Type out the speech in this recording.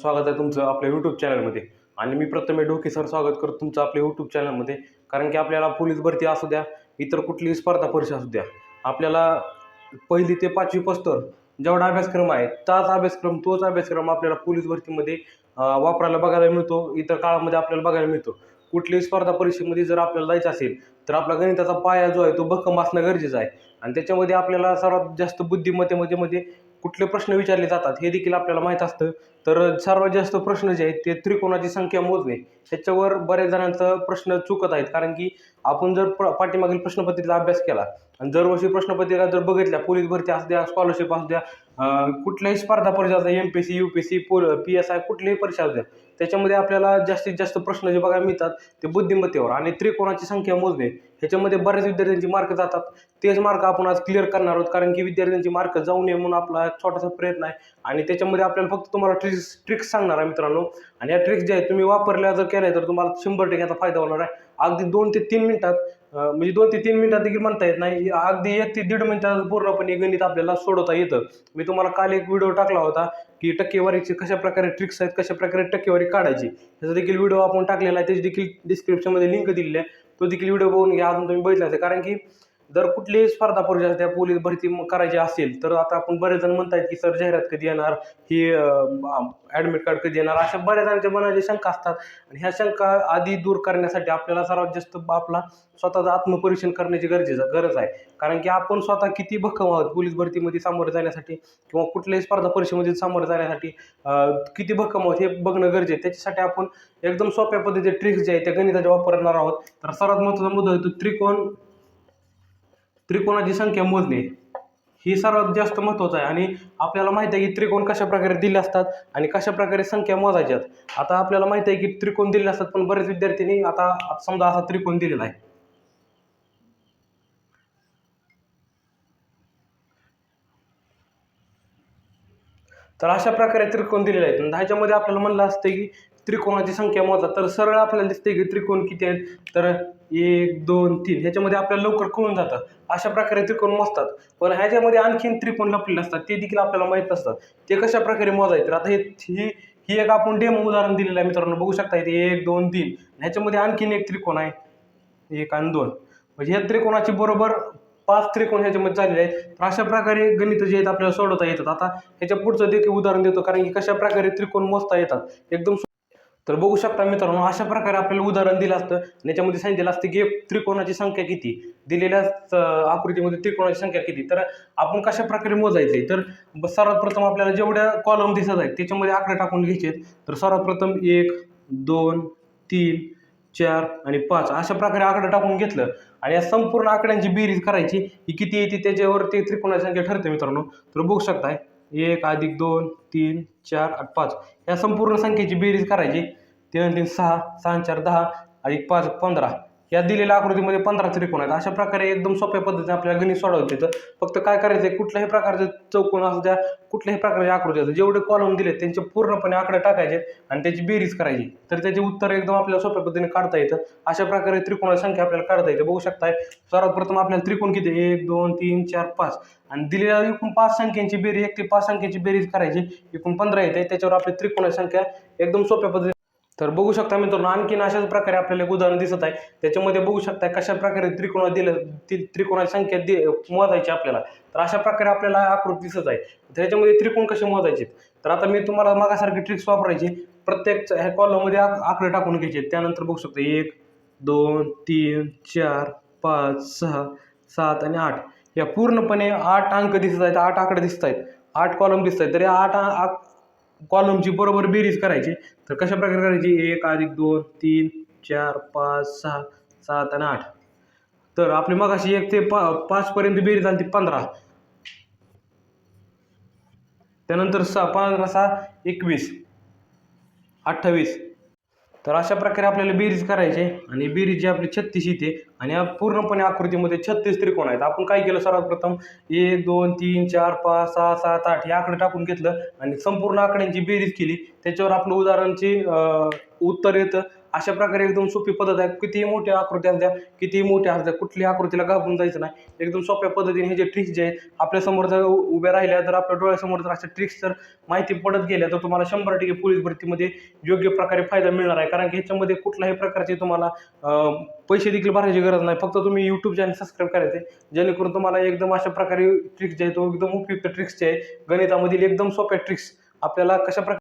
स्वागत आहे तुमचं आपल्या यूट्यूब चॅनलमध्ये आणि मी प्रथमे डोके सर स्वागत करतो तुमचं आपल्या यूट्यूब चॅनलमध्ये कारण की आपल्याला पोलीस भरती असू द्या इतर कुठलीही स्पर्धा परीक्षा असू द्या आपल्याला पहिली ते पाचवी पस्तर जेवढा अभ्यासक्रम आहे त्याच अभ्यासक्रम तोच अभ्यासक्रम आपल्याला पोलीस भरतीमध्ये वापरायला बघायला मिळतो. इतर काळामध्ये आपल्याला बघायला मिळतो. कुठल्याही स्पर्धा परीक्षेमध्ये जर आपल्याला जायचं असेल तर आपला गणिताचा पाया जो आहे तो भक्कम असणं गरजेचं आहे. आणि त्याच्यामध्ये आपल्याला सर्वात जास्त बुद्धिमत्तेमध्ये मध्ये कुठले प्रश्न विचारले जातात हे देखील आपल्याला माहीत असतं. तर सर्वात जास्त प्रश्न जे आहेत ते त्रिकोणाची संख्या मोजणे त्याच्यावर बऱ्याच जणांचा प्रश्न चुकत आहेत. कारण की आपण जर प पाठीमागील प्रश्नपत्रिकेचा अभ्यास केला आणि दरवर्षी प्रश्नपत्रिका जर बघितल्या पोलीस भरती असू द्या स्कॉलरशिप असू द्या कुठल्याही स्पर्धा परीक्षा असू द्या M P S C U P pole P S I कुठलीही परीक्षा असू द्या त्याच्यामध्ये आपल्याला जास्तीत जास्त प्रश्न जे बघायला मिळतात ते बुद्धिमत्तेवर आणि त्रिकोणाची संख्या मोजणे ह्याच्यामध्ये बऱ्याच विद्यार्थ्यांची मार्क जातात. तेच मार्क आपण आज क्लिअर करणार आहोत कारण की विद्यार्थ्यांची मार्क जाऊ नये म्हणून आपला छोटासा प्रयत्न आहे. आणि त्याच्यामध्ये आपल्याला फक्त तुम्हाला ट्रिक्स ट्रिक्स सांगणार आहे मित्रांनो. आणि या ट्रिक्स ज्या आहेत तुम्ही वापरल्या जर केल्या तर तुम्हाला शंभर टक्के याचा फायदा होणार आहे. अगदी दोन ते तीन मिनिटात म्हणजे दोन ते तीन मिनिटात देखील म्हणता येत नाही. अगदी एक ते दीड मिनिटात पूर्णपणे गणित आपल्याला सोडवता येतं. मी तुम्हाला काल एक व्हिडिओ टाकला होता की टक्केवारीचे कशा प्रकारे ट्रिक्स आहेत कशा प्रकारे टक्केवारी काढायची. ह्याचा देखील व्हिडिओ आपण टाकलेला आहे. त्याची देखील डिस्क्रिप्शनमध्ये लिंक दिलेली आहे. तो देखील व्हिडिओ बघून घ्या. अजून तुम्ही बघितला असेल. कारण की जर कुठलीही स्पर्धा परीक्षा त्या पोलीस भरती करायची असेल तर आता आपण बरेच जण आहेत की सर जाहिरात कधी येणार? ही ॲडमिट कार्ड कधी येणार? अशा बऱ्याच जणांच्या मनाच्या शंका असतात. आणि ह्या शंका आधी दूर करण्यासाठी आपल्याला सर्वात जास्त आपला स्वतःचं आत्मपरीक्षण करण्याची गरजेचं गरज आहे. कारण की आपण स्वतः किती भक्कम आहोत पोलीस भरतीमध्ये सामोरे जाण्यासाठी किंवा कुठल्याही स्पर्धा परीक्षेमध्ये सामोरे जाण्यासाठी किती भक्कम आहोत हे बघणं गरजेचं आहे. त्याच्यासाठी आपण एकदम सोप्या पद्धतीचे ट्रिक्स जे आहेत त्या गणिताच्या वापरणार आहोत. तर सर्वात महत्त्वाचा मुद्दा आहे तो त्रिकोण त्रिकोणाची संख्या मोजणे ही सर्वात जास्त महत्त्वाचं आहे. आणि आपल्याला माहिती आहे की त्रिकोण कशा प्रकारे दिले असतात आणि कशा प्रकारे संख्या मोजायच्यात आता आपल्याला माहिती आहे की त्रिकोण दिले असतात पण बरेच विद्यार्थ्यांनी आता समजा असा त्रिकोण दिलेला आहे. तर अशा प्रकारे त्रिकोण दिलेले आहेत. आणि ह्याच्यामध्ये आपल्याला म्हणलं असतं की त्रिकोणाची संख्या मोजा तर सरळ आपल्याला दिसते की त्रिकोण किती आहेत? तर एक दोन तीन. ह्याच्यामध्ये आपल्याला लवकर कळून जातं. अशा प्रकारे त्रिकोण मोजतात. पण ह्याच्यामध्ये आणखीन त्रिकोण लपलेले असतात ते देखील आपल्याला माहीत असतात ते कशा प्रकारे मोजायचे? तर आता हे ही ही एक आपण डेमो उदाहरण दिलेलं आहे मित्रांनो. बघू शकता इथे एक दोन तीन. ह्याच्यामध्ये आणखीन एक त्रिकोण आहे. एक आणि दोन. म्हणजे ह्या त्रिकोणाची बरोबर पाच त्रिकोण ह्याच्यामध्ये झालेले आहेत. तर अशा प्रकारे गणित जे आहेत आपल्याला सोडवता येतात. आता ह्याच्या पुढचं देखील उदाहरण देतो. कारण की कशा प्रकारे त्रिकोण मोजता येतात. एकदम तर बघू शकता मित्रांनो अशा प्रकारे आपल्याला उदाहरण दिलं असतं आणि याच्यामध्ये सांगितलेलं असतं की त्रिकोणाची संख्या किती? दिलेल्या आकृतीमध्ये त्रिकोणाची संख्या किती? तर आपण कशा प्रकारे मोजायचं? आहे तर ब- सर्वात प्रथम आपल्याला जेवढ्या कॉलम दिसत आहेत त्याच्यामध्ये आकडे टाकून घ्यायचे आहेत. तर सर्वात प्रथम एक दोन तीन चार आणि पाच अशा प्रकारे आकडे टाकून घेतलं. आणि या संपूर्ण आकड्यांची बेरीज करायची ही किती येते त्याच्यावर ते त्रिकोणाची संख्या ठरते मित्रांनो. तर बघू शकताय एक अधिक दोन तीन चार आठ पाच. या संपूर्ण संख्येची बेरीज करायची. तीन तीन सहा सहा चार दहा अधिक पाच पंधरा. या दिलेल्या आकृतीमध्ये पंधरा त्रिकोण आहेत. अशा प्रकारे एकदम सोप्या पद्धतीने आपल्याला गणित सोडवता येतं फक्त काय करायचं आहे? कुठल्याही प्रकारचे चौकोन असू द्या कुठल्याही प्रकारच्या आकृती असू जेवढे कॉलम दिले त्यांचे पूर्णपणे आकडे टाकायचे आणि त्याची बेरीज करायची. तर त्याचे उत्तर एकदम आपल्याला सोप्या पद्धतीने काढता येतं. अशा प्रकारे त्रिकोणाची संख्या आपल्याला काढता येते. बघू शकताय सर्वात प्रथम आपल्याला त्रिकोण किती आहे? एक दोन तीन चार पाच. आणि दिलेल्या एकूण पाच संख्यांची बेरीज एक ते पाच संख्यांची बेरीज करायची. एकूण पंधरा येते. त्याच्यावर आपली त्रिकोणाची संख्या एकदम सोप्या पद्धतीने तर बघू शकता मित्रांनो आणखीन अशाच प्रकारे आपल्याला एक उदाहरण दिसत आहे. त्याच्यामध्ये बघू शकता कशा प्रकारे त्रिकोणा दिलं ती त्रिकोणाची संख्या दि मोजायची आपल्याला. तर अशा प्रकारे आपल्याला आकृती दिसत आहे. त्याच्यामध्ये त्रिकोण कसे मोजायचे? तर आता मी तुम्हाला मागासारखी ट्रिक्स वापरायची. प्रत्येक ह्या कॉलममध्ये आक आकडे टाकून घ्यायचे. त्यानंतर बघू शकता एक दोन तीन चार पाच सहा सात आणि आठ. या पूर्णपणे आठ अंक दिसत आहेत. आठ आकडे दिसत आहेत. आठ कॉलम दिसत आहेत. तर या आठ कॉलमची बरोबर बेरीज करायची. तर कशा प्रकारे करायची? एक अधिक दोन तीन चार पाच सहा सात आणि आठ. तर आपली मगाशी एक ते पा पाचपर्यंत बेरीज आली ती पंधरा. त्यानंतर सहा पंधरा सहा एकवीस अठ्ठावीस. तर अशा प्रकारे आपल्याला बेरीज करायची आणि बेरीज जी आपली छत्तीस येते आणि पूर्णपणे आकृतीमध्ये छत्तीस त्रिकोण आहेत. आपण काय केलं सर्वात प्रथम? एक दोन तीन चार पाच सहा सात आठ हे आकडे टाकून घेतलं आणि संपूर्ण आकड्यांची बेरीज केली. त्याच्यावर आपलं उदाहरणची उत्तर येतं. अशा प्रकारे एकदम सोपी पद्धत आहे. कितीही मोठ्या आकृती द्या कितीही मोठ्या असल्या कुठल्याही आकृतीला घाबरून जायचं नाही. एकदम सोप्या पद्धतीने हे जे ट्रिक्स जे आहेत आपल्यासमोर जर उभ्या राहिल्या तर आपल्या डोळ्यासमोर जर अशा ट्रिक्स जर माहिती पडत गेल्या तर तुम्हाला शंभर टक्के पोलीस भरतीमध्ये योग्य प्रकारे फायदा मिळणार आहे. कारण की ह्याच्यामध्ये कुठल्याही प्रकारचे तुम्हाला पैसे देखील भरायची गरज नाही. फक्त तुम्ही यूट्यूब चॅनल सबस्क्राईब करायचे जेणेकरून तुम्हाला एकदम अशा प्रकारे ट्रिक्स जे आहेत तो एकदम उपयुक्त ट्रिक्स जे आहे गणितामधील एकदम सोप्या ट्रिक्स आपल्याला कशा प्रकारे